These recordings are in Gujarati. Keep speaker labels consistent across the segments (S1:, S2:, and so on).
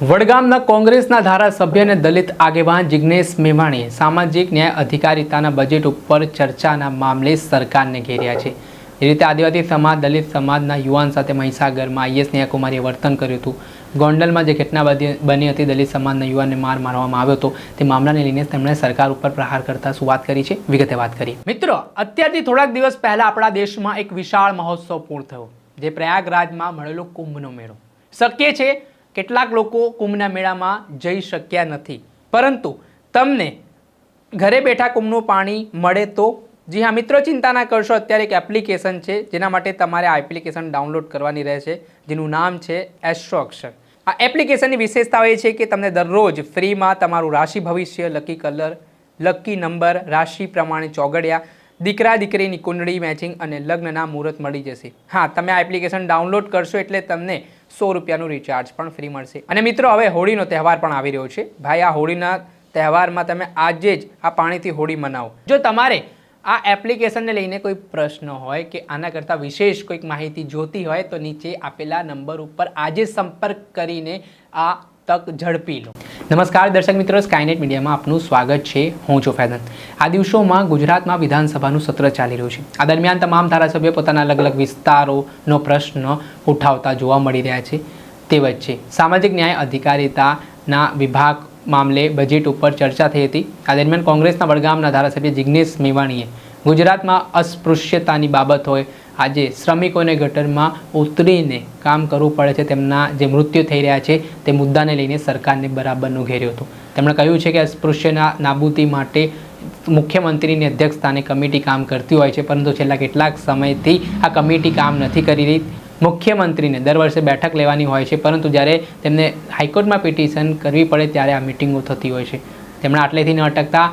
S1: વડગામના કોંગ્રેસના ધારાસભ્ય અને દલિત આગેવાન જિગ્નેશ મેવાણીએ સામાજિક ન્યાય અધિકારીતાના બજેટ ઉપર ચર્ચાના મામલે સરકારને ઘેર્યા છે. એ રીતે આદિવાસી સમાજ, દલિત સમાજના યુવાન સાથે મહીસાગરમાં આઈએસ ન્યાયકુમારીએ વર્તન કર્યું હતું. ગોંડલમાં જે ઘટના બની હતી, દલિત સમાજના યુવાનને માર મારવામાં આવ્યો હતો, તે મામલાને લઈને તેમણે સરકાર ઉપર પ્રહાર કરતા શું વાત કરી છે. વિગતે વાત કરી મિત્રો, અત્યારથી થોડાક દિવસ પહેલા આપણા દેશમાં એક વિશાળ મહોત્સવ પૂર્ણ થયો, જે પ્રયાગરાજમાં મળેલો કુંભનો મેળો. શક્ય છે કેટલાક લોકો કુંભના મેળામાં જઈ શક્યા નથી. પરંતુ તમને ઘરે બેઠા કુંભનું પાણી મળે તો? જી હા, મિત્રો ચિંતા ના કરશો. અત્યારે એક એપ્લિકેશન છે, જેના માટે તમારે આ એપ્લિકેશન ડાઉનલોડ કરવાની રહેશે, જેનું નામ છે એસ્ટ્રો અક્ષર આ એપ્લિકેશનની વિશેષતાઓ એ છે કે તમને દરરોજ ફ્રીમાં તમારું રાશિ ભવિષ્ય, લકી કલર, લકી નંબર, રાશિ પ્રમાણે ચોગડિયા દીકરા દીકરીની કુંડળી મેચિંગ અને લગ્નના મુહૂર્ત મળી જશે. હા, તમે આ એપ્લિકેશન ડાઉનલોડ કરશો એટલે તમને સો રૂપિયાનું રિચાર્જ પણ ફ્રી મળશે. અને મિત્રો, હવે હોળીનો તહેવાર પણ આવી રહ્યો છે. ભાઈ, આ હોળીના તહેવારમાં તમે આજે જ આ પાણીથી હોળી મનાવો. જો તમારે આ એપ્લિકેશનને લઈને કોઈ પ્રશ્ન હોય કે આના કરતાં વિશેષ કોઈક માહિતી જોતી હોય તો નીચે આપેલા નંબર ઉપર આજે સંપર્ક કરીને આ તક ઝડપી લો. નમસ્કાર, દર્શક મિત્રો. સ્કાયનેટ મીડિયામાં આપનું સ્વાગત છે. હું છું ફેદન. આ દિવસોમાં ગુજરાતમાં વિધાનસભાનું સત્ર ચાલી રહ્યું છે. આ દરમિયાન તમામ ધારાસભ્યો પોતાના અલગ અલગ વિસ્તારોનો પ્રશ્ન ઉઠાવતા જોવા મળી રહ્યા છે. તે વચ્ચે સામાજિક ન્યાય અધિકારિતાના વિભાગ મામલે બજેટ ઉપર ચર્ચા થઈ હતી. આ દરમિયાન કોંગ્રેસના વડગામના ધારાસભ્ય જિગ્નેશ મેવાણીએ ગુજરાતમાં અસ્પૃશ્યતાની બાબત હોય, આજે શ્રમિકોને ગટરમાં ઉતરીને કામ કરવું પડે છે, તેમના જે મૃત્યુ થઈ રહ્યા છે, તે મુદ્દાને લઈને સરકારને બરાબરનું ઘેર્યું હતું. તેમણે કહ્યું છે કે અસ્પૃશ્યના નાબૂદી માટે મુખ્યમંત્રીની અધ્યક્ષસ્થાને કમિટી કામ કરતી હોય છે, પરંતુ છેલ્લા કેટલાક સમયથી આ કમિટી કામ નથી કરી રહી. મુખ્યમંત્રીને દર વર્ષે બેઠક લેવાની હોય છે, પરંતુ જ્યારે તેમને હાઈકોર્ટમાં પિટિશન કરવી પડે, ત્યારે આ મિટિંગો થતી હોય છે. તેમણે આટલેથી ન અટકતા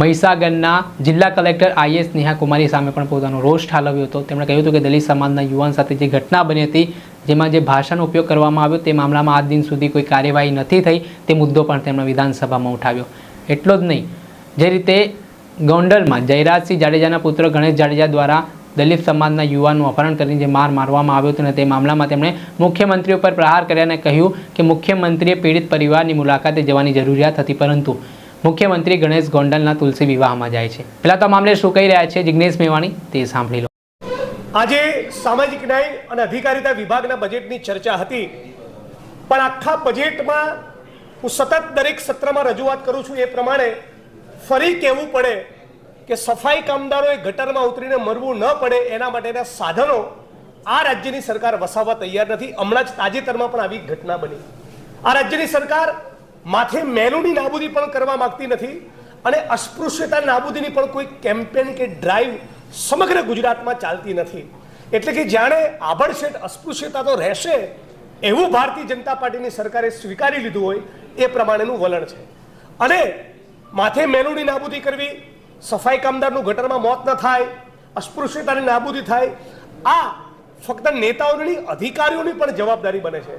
S1: મહીસાગરના જિલ્લા કલેક્ટર આઈએસ નેહા કુમારી સામે પણ પોતાનો રોષ ઠાલવ્યો હતો. તેમણે કહ્યું હતું કે દલિત સમાજના યુવાન સાથે જે ઘટના બની હતી, જેમાં જે ભાષાનો ઉપયોગ કરવામાં આવ્યો, તે મામલામાં આજ દિન સુધી કોઈ કાર્યવાહી નથી થઈ. તે મુદ્દો પણ તેમણે વિધાનસભામાં ઉઠાવ્યો. એટલો જ નહીં. જે રીતે ગોંડલમાં જયરાજસિંહ જાડેજાના પુત્ર ગણેશ જાડેજા દ્વારા દલિત સમાજના યુવાનનું અપહરણ કરીને જે માર મારવામાં આવ્યો હતો અને તે મામલામાં તેમણે મુખ્યમંત્રી ઉપર પ્રહાર કર્યા અને કહ્યું કે મુખ્યમંત્રીએ પીડિત પરિવારની મુલાકાતે જવાની જરૂરિયાત હતી પરંતુ મુખ્યમંત્રી ગણેશ ગોંડલના તુલસી વિવાહમાં જાય છે. પહેલાં તો મામલે શું કહી રહ્યા છે જિજ્ઞેશ મેવાણી તે સાંભળી લો.
S2: આજે સામાજિક ન્યાય અને અધિકારીતા વિભાગના બજેટની ચર્ચા હતી. પણ આખા બજેટમાં હું સતત દરેક સત્રમાં રજૂઆત કરું છું એ પ્રમાણે ફરી કહેવું પડે કે સફાઈ કામદારોએ ગટરમાં ઉતરીને મરવું ન પડે એના માટેના સાધનો આ રાજ્યની સરકાર વસાવવા તૈયાર નથી. હમણાં જ તાજેતરમાં પણ આવી ઘટના બની. આ રાજ્યની સરકાર માથે મેનુની નાબૂદી પણ કરવા માંગતી નથી અને અસ્પૃશ્યતા નાબૂદીની પણ કોઈ કેમ્પેન કે ડ્રાઈવ સમગ્ર ગુજરાતમાં ચાલતી નથી. એટલે કે જાણે આભડશેટ અસ્પૃશ્યતા તો રહેશે, એવું ભારતીય જનતા પાર્ટીની સરકારે સ્વીકારી લીધું હોય એ પ્રમાણેનું વલણ છે. અને માથે મેલુની નાબૂદી કરવી, સફાઈ કામદારનું ગટરમાં મોત ન થાય, અસ્પૃશ્યતાની નાબૂદી થાય, આ ફક્ત નેતાઓની અધિકારીઓની પણ જવાબદારી બને છે.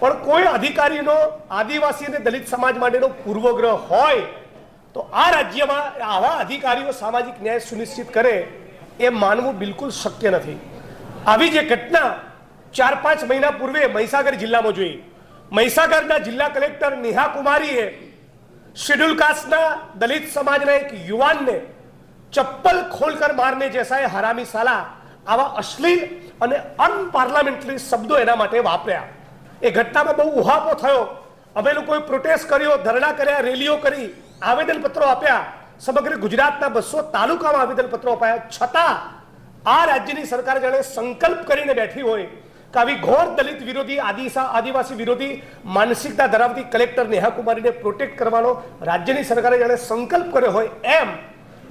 S2: પણ કોઈ અધિકારીનો આદિવાસી અને દલિત સમાજ માટેનો પૂર્વગ્રહ હોય તો આ રાજ્યમાં આવા અધિકારીઓ સામાજિક ન્યાય સુનિશ્ચિત કરે એ માનવું બિલકુલ શક્ય નથી. આવી જે ઘટના ચાર પાંચ મહિના પૂર્વે મહીસાગર જિલ્લામાં જોઈ. મહીસાગરના જિલ્લા કલેક્ટર નેહા કુમારીએ શેડ્યુલ કાસ્ટના દલિત સમાજના એક યુવાનને ચપ્પલ ખોલકર મારને જૈસા હરામી સાલા આવા અશ્લીલ અને અનપાર્લામેન્ટરી શબ્દો એના માટે વાપર્યા. એ ઘટનામાં બહુ ઉહાપો થયો. અમે લોકોએ પ્રોટેસ્ટ કર્યો, ધરણા કર્યા, રેલીઓ કરી, આવેદનપત્રો આપ્યા. સમગ્ર ગુજરાતના બસો તાલુકામાં આવેદનપત્રો અપાયા છતાં આ રાજ્યની સરકાર જાણે સંકલ્પ કરીને બેઠી હોય કે આવી ઘોર દલિત વિરોધી આદિસા આદિવાસી વિરોધી, માનસિકતા ધરાવતી કલેક્ટર નેહા કુમારીને પ્રોટેક્ટ કરવાનો રાજ્યની સરકારે જાણે સંકલ્પ કર્યો હોય એમ,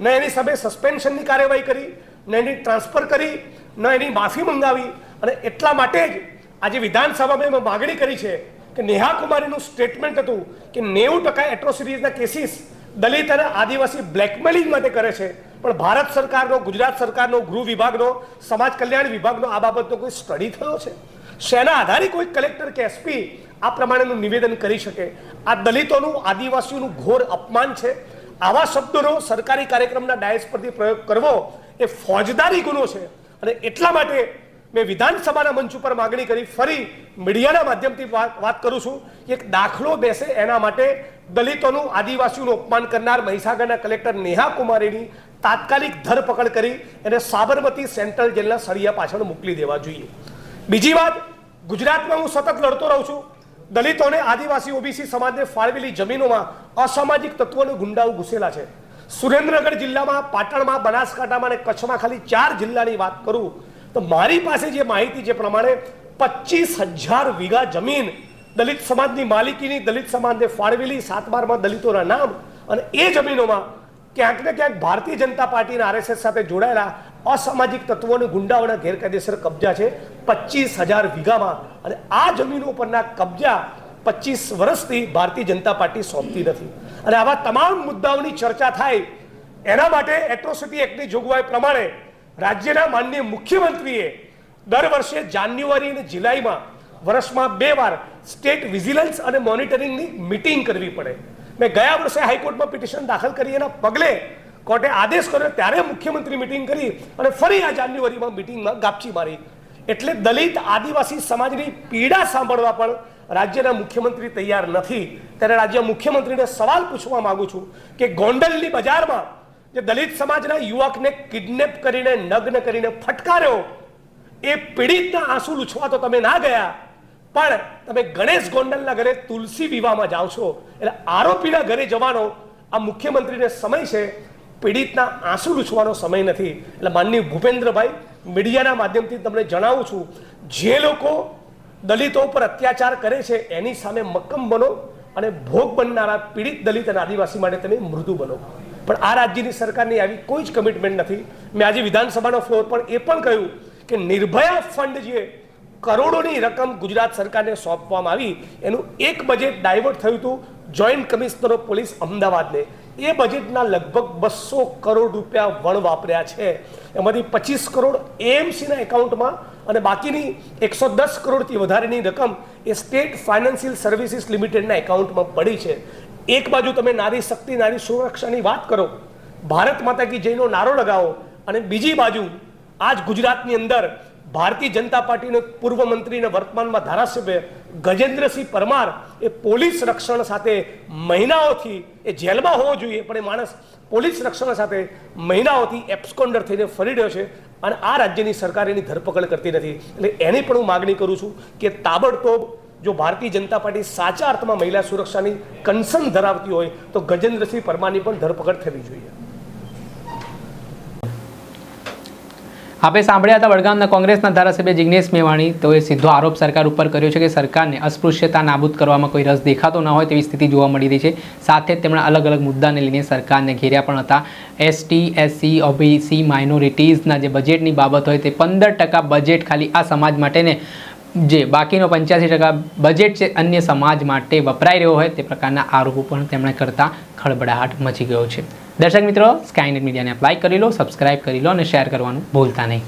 S2: ન એની સામે સસ્પેન્શનની કાર્યવાહી કરી, ન એની ટ્રાન્સફર કરી, ન એની માફી મંગાવી. અને એટલા માટે જ આજે વિધાનસભામાં એમાં માગણી કરી છે કે નેહા કુમારીનું સ્ટેટમેન્ટ હતું કે નેવું ટકા એટ્રોસિટીઝના કેસીસ દલિત અને આદિવાસી બ્લેકમેલિંગ માટે કરે છે. પણ ભારત સરકારનો, ગુજરાત સરકારનો, ગૃહ વિભાગનો, સમાજ કલ્યાણ વિભાગનો આ બાબતનો કોઈ સ્ટડી થયો છે? શેના આધારે કોઈ કલેક્ટર કે એસપી આ પ્રમાણેનું નિવેદન કરી શકે? આ દલિતોનું, આદિવાસીઓનું ઘોર અપમાન છે? આવા શબ્દોનો સરકારી કાર્યક્રમના ડાયસ પરથી પ્રયોગ કરવો એ ફોજદારી ગુનો છે. અને એટલા માટે મેં વિધાનસભાના મંચ ઉપર માગણી કરી, ફરી મીડિયાના માધ્યમથી વાત કરું છું. એક દાખલો બેસે એના માટે દલિતોનું આદિવાસીઓનું અપમાન કરનાર મહીસાગરના કલેક્ટર નેહા કુમારીની તાત્કાલિક ધરપકડ કરી એને સાબરમતી સેન્ટ્રલ જેલના સળિયા પાછળ મોકલી દેવા જોઈએ. બીજી વાત, ગુજરાતમાં હું સતત લડતો રહું છું. દલિતોને આદિવાસી ઓબીસી સમાજને ફાળવેલી જમીનોમાં અસામાજિક તત્વોને ગુંડાઓ ઘૂસેલા છે. સુરેન્દ્રનગર જિલ્લામાં, પાટણમાં, બનાસકાંઠામાં અને કચ્છમાં ખાલી ચાર જિલ્લાની વાત કરું તો મારી પાસે જે માહિતી છે પ્રમાણે પચીસ હજાર વીઘા જમીન દલિત સમાજની માલિકીની, દલિત સમાજને ફાળવેલી સાત બારમાં દલિતોના નામ અને એ જમીનોમાં ક્યાંક ને ક્યાંક ભારતીય જનતા પાર્ટીના આરએસએસ સાથે જોડાયેલા અસામાજિક તત્વોને ગુંડાઓના ગેરકાયદેસર કબજા છે પચીસ હજાર વીઘામાં. અને આ જમીનો પરના કબજા પચીસ વર્ષથી ભારતીય જનતા પાર્ટી સોંપતી નથી. અને આવા તમામ મુદ્દાઓની ચર્ચા થાય એના માટે એટ્રોસિટી એક્ટની જોગવાઈ પ્રમાણે રાજ્યના માનનીય મુખ્યમંત્રીએ દર વર્ષે જાન્યુઆરી અને જુલાઈમાં વર્ષમાં બે વાર સ્ટેટ વિજિલન્સ અને મોનિટરિંગની મિટિંગ કરવી પડે. મેં ગયા વર્ષે હાઈકોર્ટમાં પિટિશન દાખલ કરી એના પગલે કોર્ટે આદેશ કર્યો, ત્યારે મુખ્યમંત્રી મિટિંગ કરી અને ફરી આ જાન્યુઆરીમાં મિટિંગમાં ગાપચી મારી. એટલે દલિત આદિવાસી સમાજની પીડા સાંભળવા પણ રાજ્યના મુખ્યમંત્રી તૈયાર નથી. ત્યારે રાજ્ય મુખ્યમંત્રીને સવાલ પૂછવા માગું છું કે ગોંડલની બજારમાં જે દલિત સમાજના યુવકને કિડનેપ કરીને, નગ્ન કરીને ફટકાર્યો, એ પીડિતના આંસુ લૂછવા તો તમે ના ગયા, પણ તમે ગણેશ ગોંડલના ઘરે તુલસી વિવાહમાં જાઓ છો. એટલે આરોપીના ઘરે જવાનો આ મુખ્યમંત્રીને સમય છે. પીડિતના આંસુ લૂછવાનો સમય નથી. એટલે માનનીય ભૂપેન્દ્રભાઈ, મીડિયાના માધ્યમથી તમને જણાવું છું, જે લોકો દલિતો ઉપર અત્યાચાર કરે છે, એની સામે મક્કમ બનો અને ભોગ બનનારા પીડિત દલિત અને આદિવાસી માટે તમે મૃદુ બનો. પણ આ રાજ્યની સરકારની આવી કોઈ જ કમિટમેન્ટ નથી. મેં આજે વિધાનસભાનો ફ્લોર પર એ પણ કહ્યું કે નિર્ભયા ફંડ જે કરોડોની રકમ ગુજરાત સરકારને સોંપવામાં આવી, એનું એક બજેટ ડાયવર્ટ થયું હતું જોઈન્ટ કમિશનર ઓફ પોલીસ અમદાવાદને. એ બજેટના લગભગ બસો કરોડ રૂપિયા વણ વાપર્યા છે. એમાંથી પચીસ કરોડ એએમસીના એકાઉન્ટમાં અને બાકીની એકસો દસ કરોડથી વધારેની રકમ એ સ્ટેટ ફાઇનાન્શિયલ સર્વિસીસ લિમિટેડના એકાઉન્ટમાં પડી છે. એક બાજુ તમે નારી શક્તિ, નારી સુરક્ષાની વાત કરો, ભારત માતા કી જયનો નારો લગાવો અને બીજી બાજુ આજ ગુજરાતની અંદર ભારતીય જનતા પાર્ટીનો પૂર્વ મંત્રી વર્તમાનમાં ધારાસભ્ય ગજેન્દ્રસિંહ પરમાર એ પોલીસ રક્ષણ સાથે મહિનાઓથી એ જેલમાં હોવો જોઈએ, પણ એ માણસ પોલીસ રક્ષણ સાથે મહિનાઓથી એપ્સકોન્ડર થઈને ફરી રહ્યો છે અને આ રાજ્યની સરકાર એની ધરપકડ કરતી નથી. એટલે એની પણ હું માગણી કરું છું કે તાબડતોબ જો ભારતીય જનતા પાર્ટી સાચા અર્થમાં મહિલા સુરક્ષાની કન્સર્ન ધરાવતી હોય, તો ગજેન્દ્રસિંહ પરમારની પણ ધરપકડ થવી જોઈએ.
S1: આપણે સાંભળ્યા હતા વડગામના કોંગ્રેસના ધારાસભ્ય જિગ્નેશ મેવાણી. તેઓએ સીધો આરોપ સરકાર ઉપર કર્યો છે કે સરકારને અસ્પૃશ્યતા નાબૂદ કરવામાં કોઈ રસ દેખાતો ન હોય તેવી સ્થિતિ જોવા મળી રહી છે. સાથે જ તેમણે અલગ અલગ મુદ્દાને લઈને સરકારને ઘેર્યા પણ હતા. એસટી, એસસી, ઓબીસી, માઇનોરિટીઝના જે બજેટની બાબત હોય તે પંદર ટકા બજેટ ખાલી આ સમાજ માટે ને જે બાકીનો પંચ્યાસી ટકા બજેટ છે અન્ય સમાજ માટે વપરાઈ રહ્યો હોય તે પ્રકારના આરોપો પણ તેમણે કરતા ખળબડાહટ મચી ગયો છે. દર્શક મિત્રો સ્કાયનેટ મીડિયાને લાઈક કરી લો સબસ્ક્રાઇબ કરી લો અને શેર કરવાનું ભૂલતા નહીં.